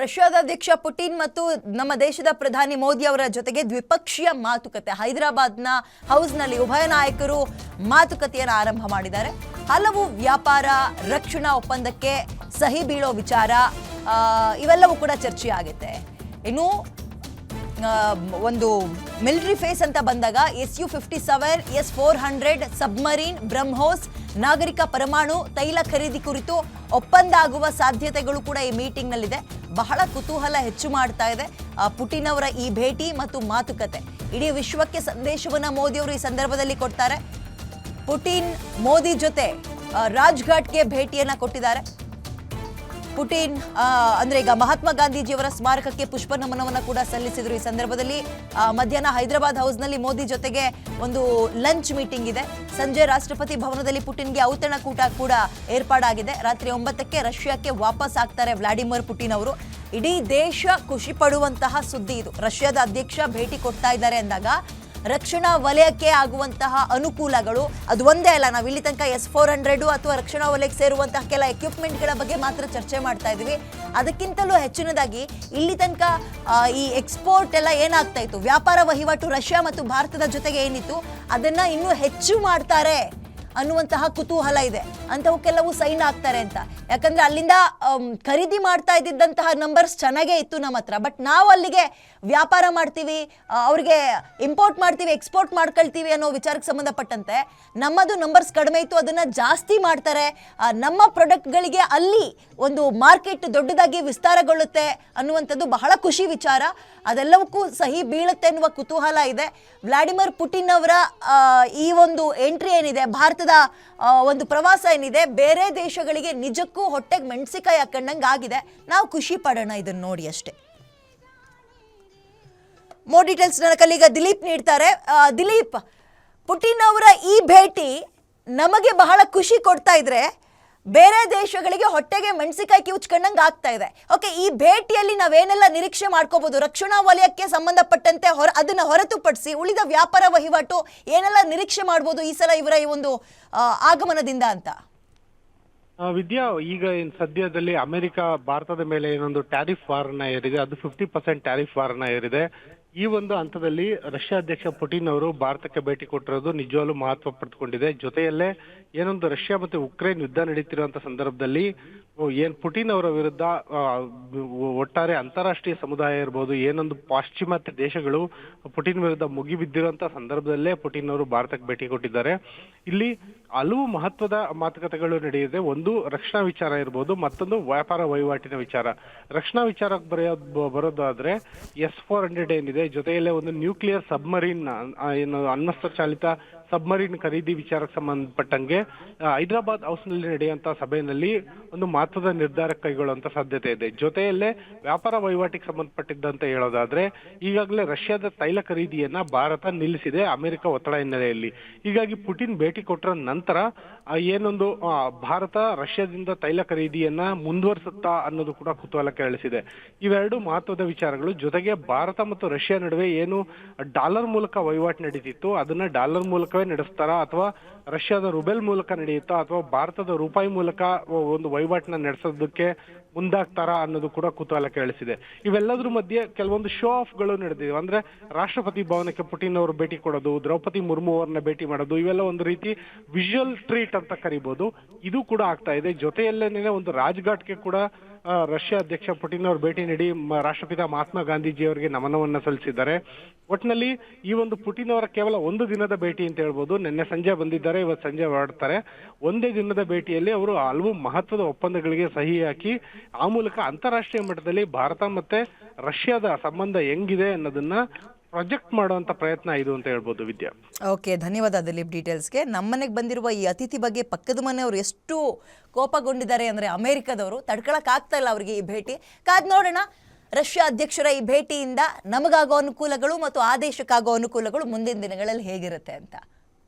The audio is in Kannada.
ರಷ್ಯಾದ ಅಧ್ಯಕ್ಷ ಪುಟಿನ್ ಮತ್ತು ನಮ್ಮ ದೇಶದ ಪ್ರಧಾನಿ ಮೋದಿ ಅವರ ಜೊತೆಗೆ ದ್ವಿಪಕ್ಷೀಯ ಮಾತುಕತೆ. ಹೈದರಾಬಾದ್ನ ಹೌಸ್ನಲ್ಲಿ ಉಭಯ ನಾಯಕರು ಮಾತುಕತೆಯನ್ನು ಆರಂಭ ಮಾಡಿದ್ದಾರೆ. ಹಲವು ವ್ಯಾಪಾರ ರಕ್ಷಣಾ ಒಪ್ಪಂದಕ್ಕೆ ಸಹಿ ಬೀಳೋ ವಿಚಾರ ಇವೆಲ್ಲವೂ ಕೂಡ ಚರ್ಚೆ ಆಗುತ್ತೆ ಇನ್ನು ಒಂದು ಮಿಲಿಟರಿ ಫೇಸ್ ಅಂತ ಬಂದಾಗ S U fifty seven, S four hundred, submarine, BrahMos ನಾಗರಿಕ ಪರಮಾಣು ತೈಲ ಖರೀದಿ ಕುರಿತು ಒಪ್ಪಂದ ಆಗುವ ಸಾಧ್ಯತೆಗಳು ಕೂಡ ಈ ಮೀಟಿಂಗ್ನಲ್ಲಿದೆ. ಬಹಳ ಕುತೂಹಲ ಹೆಚ್ಚು ಮಾಡ್ತಾ ಇದೆ. ಪುಟಿನ್ ಅವರ ಈ ಭೇಟಿ ಮತ್ತು ಮಾತುಕತೆ. ಇಡೀ ವಿಶ್ವಕ್ಕೆ ಸಂದೇಶವನ್ನ ಮೋದಿ ಅವರು ಈ ಸಂದರ್ಭದಲ್ಲಿ ಕೊಡ್ತಾರೆ. ಪುಟಿನ್ ಮೋದಿ ಜೊತೆ ರಾಜ್ಘಾಟ್ಗೆ ಭೇಟಿಯನ್ನ ಕೊಟ್ಟಿದ್ದಾರೆ. ಪುಟಿನ್ ಅಂದ್ರೆ ಈಗ ಮಹಾತ್ಮ ಗಾಂಧೀಜಿಯವರ ಸ್ಮಾರಕಕ್ಕೆ ಪುಷ್ಪ ನಮನವನ್ನ ಕೂಡ ಸಲ್ಲಿಸಿದ್ರು ಈ ಸಂದರ್ಭದಲ್ಲಿ. ಮಧ್ಯಾಹ್ನ ಹೈದರಾಬಾದ್ ಹೌಸ್ನಲ್ಲಿ ಮೋದಿ ಜೊತೆಗೆ ಒಂದು ಲಂಚ್ ಮೀಟಿಂಗ್ ಇದೆ. ಸಂಜೆ ರಾಷ್ಟ್ರಪತಿ ಭವನದಲ್ಲಿ ಪುಟಿನ್ಗೆ ಔತಣಕೂಟ ಕೂಡ ಏರ್ಪಾಡಾಗಿದೆ. ರಾತ್ರಿ ಒಂಬತ್ತಕ್ಕೆ ರಷ್ಯಾಕ್ಕೆ ವಾಪಸ್ ಆಗ್ತಾರೆ ವ್ಲಾಡಿಮಿರ್ ಪುಟಿನ್ ಅವರು. ಇಡೀ ದೇಶ ಖುಷಿ ಪಡುವಂತಹ ಸುದ್ದಿ ಇದು. ರಷ್ಯಾದ ಅಧ್ಯಕ್ಷ ಭೇಟಿ ಕೊಡ್ತಾ ಇದ್ದಾರೆ ಅಂದಾಗ ರಕ್ಷಣಾ ವಲಯಕ್ಕೆ ಆಗುವಂತಹ ಅನುಕೂಲಗಳು. ಅದು ಒಂದೇ ಅಲ್ಲ, ನಾವು ಇಲ್ಲಿ ತನಕ ಎಸ್ ಫೋರ್ ಹಂಡ್ರೆಡ್ ಅಥವಾ ರಕ್ಷಣಾ ವಲಯಕ್ಕೆ ಸೇರುವಂತಹ ಕೆಲ ಎಕ್ವಿಪ್ಮೆಂಟ್ಗಳ ಬಗ್ಗೆ ಮಾತ್ರ ಚರ್ಚೆ ಮಾಡ್ತಾ ಇದ್ವಿ ಅದಕ್ಕಿಂತಲೂ ಹೆಚ್ಚಿನದಾಗಿ ಇಲ್ಲಿ ತನಕ ಈ ಎಕ್ಸ್ಪೋರ್ಟ್ ಎಲ್ಲ ಏನಾಗ್ತಾ ಇತ್ತು? ವ್ಯಾಪಾರ ವಹಿವಾಟು ರಷ್ಯಾ ಮತ್ತು ಭಾರತದ ಜೊತೆಗೆ ಏನಿತ್ತು? ಅದನ್ನ ಇನ್ನೂ ಹೆಚ್ಚು ಮಾಡ್ತಾರೆ. ಅನ್ನುವಂತಹ ಕುತೂಹಲ ಇದೆ. ಅಂತವಕ್ಕೆಲ್ಲವೂ ಸೈನ್ ಆಗ್ತಾರೆ ಅಂತ. ಯಾಕಂದ್ರೆ ಅಲ್ಲಿಂದ ಖರೀದಿ ಮಾಡ್ತಾ ಇದ್ದಿದ್ದಂತಹ ನಂಬರ್ಸ್ ಚೆನ್ನಾಗೇ ಇತ್ತು ನಮ್ಮ ಹತ್ರ. ಬಟ್ ನಾವು ಅಲ್ಲಿಗೆ ವ್ಯಾಪಾರ ಮಾಡ್ತೀವಿ ಅವ್ರಿಗೆ ಇಂಪೋರ್ಟ್ ಮಾಡ್ತೀವಿ ಎಕ್ಸ್ಪೋರ್ಟ್ ಮಾಡ್ಕೊಳ್ತೀವಿ ಅನ್ನೋ ವಿಚಾರಕ್ಕೆ ಸಂಬಂಧಪಟ್ಟಂತೆ ನಮ್ಮದು ನಂಬರ್ಸ್ ಕಡಿಮೆ ಇತ್ತು, ಅದನ್ನ ಜಾಸ್ತಿ ಮಾಡ್ತಾರೆ. ನಮ್ಮ ಪ್ರಾಡಕ್ಟ್ಗಳಿಗೆ ಅಲ್ಲಿ ಒಂದು ಮಾರ್ಕೆಟ್ ದೊಡ್ಡದಾಗಿ ವಿಸ್ತಾರಗೊಳ್ಳುತ್ತೆ ಅನ್ನುವಂಥದ್ದು ಬಹಳ ಖುಷಿ ವಿಚಾರ. ಅದೆಲ್ಲವಕ್ಕೂ ಸಹಿ ಬೀಳುತ್ತೆ ಎನ್ನುವ ಕುತೂಹಲ ಇದೆ. ವ್ಲಾಡಿಮಿರ್ ಪುಟಿನ್ ಅವರ ಈ ಒಂದು ಎಂಟ್ರಿ ಏನಿದೆ, ಭಾರತದ ಆ, ಒಂದು ಪ್ರವಾಸ ಏನಿದೆ ಬೇರೆ ದೇಶಗಳಿಗೆ ನಿಜಕ್ಕೂ ಹೊಟ್ಟೆಗೆ ಮೆಣಸಿಕಾಯಿ ಹಾಕೊಂಡಂಗೆ ಆಗಿದೆ. ನಾವು ಖುಷಿ ಪಡೋಣ ಇದನ್ನು ನೋಡಿ ಅಷ್ಟೇ. ಮೋರ್ ಡೀಟೇಲ್ಸ್ ನನ್ನ ಕಲೀಗ ದಿಲೀಪ್ ನೀಡ್ತಾರೆ. ದಿಲೀಪ್ ಪುಟಿನ್ ಅವರ ಈ ಭೇಟಿ ನಮಗೆ ಬಹಳ ಖುಷಿ ಕೊಡ್ತಾ ಇದ್ರೆ ಬೇರೆ ದೇಶಗಳಿಗೆ ಹೊಟ್ಟೆಗೆ ಮೆಣಸಿಕಾಯಿ ಕಿವುಚ್ಕೊಂಡಂಗೆ ಆಗ್ತಾ ಇದೆ. ಓಕೆ ಈ ಭೇಟಿಯಲ್ಲಿ ನಾವೇನೆಲ್ಲ ನಿರೀಕ್ಷೆ ಮಾಡ್ಕೋಬಹುದು ರಕ್ಷಣಾ ವಲಯಕ್ಕೆ ಸಂಬಂಧಪಟ್ಟಂತೆ ಹೊರ, ಅದನ್ನ ಹೊರತುಪಡಿಸಿ ಉಳಿದ ವ್ಯಾಪಾರ ವಹಿವಾಟು ಏನೆಲ್ಲ ನಿರೀಕ್ಷೆ ಮಾಡ್ಬೋದು ಈ ಸಲ ಇವರ ಈ ಒಂದು ಆಗಮನದಿಂದ ಅಂತ? ವಿದ್ಯಾ, ಈಗ ಸದ್ಯದಲ್ಲಿ ಅಮೆರಿಕ, ಭಾರತದ ಮೇಲೆ ಏನೊಂದು ಟ್ಯಾರಿಫ್ ವಾರನ್ನ ಏರಿದೆ. ಅದು ಫಿಫ್ಟಿ ಪರ್ಸೆಂಟ್ ಟ್ಯಾರಿಫ್ ವಾರನ್ನ ಏರಿದೆ. ಈ ಒಂದು ಹಂತದಲ್ಲಿ ರಷ್ಯಾ ಅಧ್ಯಕ್ಷ ಪುಟಿನ್ ಅವರು ಭಾರತಕ್ಕೆ ಭೇಟಿ ಕೊಟ್ಟಿರೋದು ನಿಜವಾಗ್ಲೂ ಮಹತ್ವ ಪಡೆದುಕೊಂಡಿದೆ. ಜೊತೆಯಲ್ಲೇ ಏನೊಂದು ರಷ್ಯಾ ಮತ್ತೆ ಉಕ್ರೇನ್ ಯುದ್ಧ ನಡೀತಿರುವಂತ ಸಂದರ್ಭದಲ್ಲಿ ಏನ್ ಪುಟಿನ್ ಅವರ ವಿರುದ್ಧ ಒಟ್ಟಾರೆ ಅಂತಾರಾಷ್ಟ್ರೀಯ ಸಮುದಾಯ ಇರ್ಬೋದು, ಏನೊಂದು ಪಾಶ್ಚಿಮಾತ್ಯ ದೇಶಗಳು ಪುಟಿನ್ ವಿರುದ್ಧ ಮುಗಿಬಿದ್ದಿರುವಂತ ಸಂದರ್ಭದಲ್ಲೇ ಪುಟಿನ್ ಅವರು ಭಾರತಕ್ಕೆ ಭೇಟಿ ಕೊಟ್ಟಿದ್ದಾರೆ. ಇಲ್ಲಿ ಹಲವು ಮಹತ್ವದ ಮಾತುಕತೆಗಳು ನಡೆಯುತ್ತೆ. ಒಂದು ರಕ್ಷಣಾ ವಿಚಾರ ಇರ್ಬೋದು, ಮತ್ತೊಂದು ವ್ಯಾಪಾರ ವಹಿವಾಟಿನ ವಿಚಾರ. ರಕ್ಷಣಾ ವಿಚಾರಕ್ಕೆ ಬರೆಯೋ ಬ- ಬರೋದಾದ್ರೆ ಎಸ್ ಫೋರ್ ಹಂಡ್ರೆಡ್ ಏನಿದೆ, ಜೊತೆಯಲ್ಲೇ ಒಂದು ನ್ಯೂಕ್ಲಿಯರ್ ಸಬ್ಮರೀನ್ ಏನು, ಅಣ್ವಸ್ತ್ರ ಚಾಲಿತ ಸಬ್ಮರೀನ್ ಖರೀದಿ ವಿಚಾರಕ್ಕೆ ಸಂಬಂಧಪಟ್ಟಂಗೆ ಹೈದರಾಬಾದ್ ಹೌಸ್ನಲ್ಲಿ ನಡೆಯುವಂತ ಸಭೆಯಲ್ಲಿ ಒಂದು ಮಹತ್ವದ ನಿರ್ಧಾರ ಕೈಗೊಳ್ಳುವಂತ ಸಾಧ್ಯತೆ ಇದೆ. ಜೊತೆಯಲ್ಲೇ ವ್ಯಾಪಾರ ವಹಿವಾಟಿಗೆ ಸಂಬಂಧಪಟ್ಟಿದ್ದಂತ ಹೇಳೋದಾದ್ರೆ, ಈಗಾಗಲೇ ರಷ್ಯಾದ ತೈಲ ಖರೀದಿಯನ್ನ ಭಾರತ ನಿಲ್ಲಿಸಿದೆ ಅಮೆರಿಕ ಒತ್ತಡ ಹಿನ್ನೆಲೆಯಲ್ಲಿ. ಹೀಗಾಗಿ ಪುಟಿನ್ ಭೇಟಿ ಕೊಟ್ಟರ ನಂತರ ಏನೊಂದು ಭಾರತ ರಷ್ಯಾದಿಂದ ತೈಲ ಖರೀದಿಯನ್ನ ಮುಂದುವರಿಸುತ್ತಾ ಅನ್ನೋದು ಕೂಡ ಕುತೂಹಲ ಕೇಳಿಸಿದೆ ಇವೆರಡು ಮಹತ್ವದ ವಿಚಾರಗಳು. ಜೊತೆಗೆ ಭಾರತ ಮತ್ತು ರಷ್ಯಾ ನಡುವೆ ಏನು ಡಾಲರ್ ಮೂಲಕ ವಹಿವಾಟು ನಡೀತಿತ್ತು, ಅದನ್ನ ಡಾಲರ್ ಮೂಲಕವೇ ನಡೆಸ್ತಾರಾ? ಅಥವಾ ರಷ್ಯಾದ ರುಬೆಲ್ ಮೂಲಕ ನಡೆಯುತ್ತಾ? ಅಥವಾ ಭಾರತದ ರೂಪಾಯಿ ಮೂಲಕ ಒಂದು ವಹಿವಾಟನ್ನ ನಡೆಸೋದಕ್ಕೆ ಮುಂದಾಗ್ತಾರಾ ಅನ್ನೋದು ಕೂಡ ಕುತೂಹಲ ಕೇಳಿಸಿದೆ ಇವೆಲ್ಲದ್ರ ಮಧ್ಯೆ ಕೆಲವೊಂದು ಶೋ ಆಫ್ಗಳು ನಡೆದಿವೆ. ಅಂದ್ರೆ ರಾಷ್ಟ್ರಪತಿ ಭವನಕ್ಕೆ ಪುಟಿನ್ ಅವರು ಭೇಟಿ ಕೊಡೋದು, ದ್ರೌಪದಿ ಮುರ್ಮು ಅವರನ್ನ ಭೇಟಿ ಮಾಡೋದು, ಇವೆಲ್ಲ ಒಂದು ರೀತಿ ವಿಜುವಲ್ ಟ್ರೀಟ್ ಅಂತ ಕರಿಬಹುದು ಇದು ಕೂಡ ಆಗ್ತಾ ಇದೆ. ಜೊತೆಯಲ್ಲೇನೆ ಒಂದು ರಾಜ್ಘಾಟ್ಗೆ ಕೂಡ ರಷ್ಯಾ ಅಧ್ಯಕ್ಷ ಪುಟಿನ್ ಅವರು ಭೇಟಿ ನೀಡಿ ರಾಷ್ಟ್ರಪಿತ ಮಹಾತ್ಮ ಗಾಂಧೀಜಿ ಅವರಿಗೆ ನಮನವನ್ನ ಸಲ್ಲಿಸಿದ್ದಾರೆ. ಒಟ್ಟಿನಲ್ಲಿ ಈ ಒಂದು ಪುಟಿನ್ ಅವರ ಕೇವಲ ಒಂದು ದಿನದ ಭೇಟಿ ಅಂತ ಹೇಳ್ಬೋದು. ನಿನ್ನೆ ಸಂಜೆ ಬಂದಿದ್ದಾರೆ, ಇವತ್ತು ಸಂಜೆ ಹೊರಡ್ತಾರೆ. ಒಂದೇ ದಿನದ ಭೇಟಿಯಲ್ಲಿ ಅವರು ಹಲವು ಮಹತ್ವದ ಒಪ್ಪಂದಗಳಿಗೆ ಸಹಿ ಹಾಕಿ, ಆ ಮೂಲಕ ಅಂತಾರಾಷ್ಟ್ರೀಯ ಮಟ್ಟದಲ್ಲಿ ಭಾರತ ಮತ್ತೆ ರಷ್ಯಾದ ಸಂಬಂಧ ಹೆಂಗಿದೆ ಅನ್ನೋದನ್ನ ಪ್ರೊಜೆಕ್ಟ್ ಮಾಡುವಂತ ಪ್ರಯತ್ನ ಇದು ಅಂತ ಹೇಳ್ಬೋದು ವಿದ್ಯಾ. ಓಕೆ ಧನ್ಯವಾದ ದಿಲೀಪ್ ಡೀಟೇಲ್ಸ್ಗೆ ನಮ್ಮನೆಗೆ ಬಂದಿರುವ ಈ ಅತಿಥಿ ಬಗ್ಗೆ ಪಕ್ಕದ ಮನೆಯವರು ಎಷ್ಟು ಕೋಪಗೊಂಡಿದ್ದಾರೆ ಅಂದರೆ ಅಮೆರಿಕದವರು ತಡ್ಕೊಳಕ್ಕಾಗ್ತಾ ಇಲ್ಲ ಅವರಿಗೆ ಈ ಭೇಟಿ. ಕಾದ್ ನೋಡೋಣ, ರಷ್ಯಾ ಅಧ್ಯಕ್ಷರ ಈ ಭೇಟಿಯಿಂದ ನಮಗಾಗೋ ಅನುಕೂಲಗಳು ಮತ್ತು ಆ ಅನುಕೂಲಗಳು ಮುಂದಿನ ದಿನಗಳಲ್ಲಿ ಹೇಗಿರುತ್ತೆ ಅಂತ.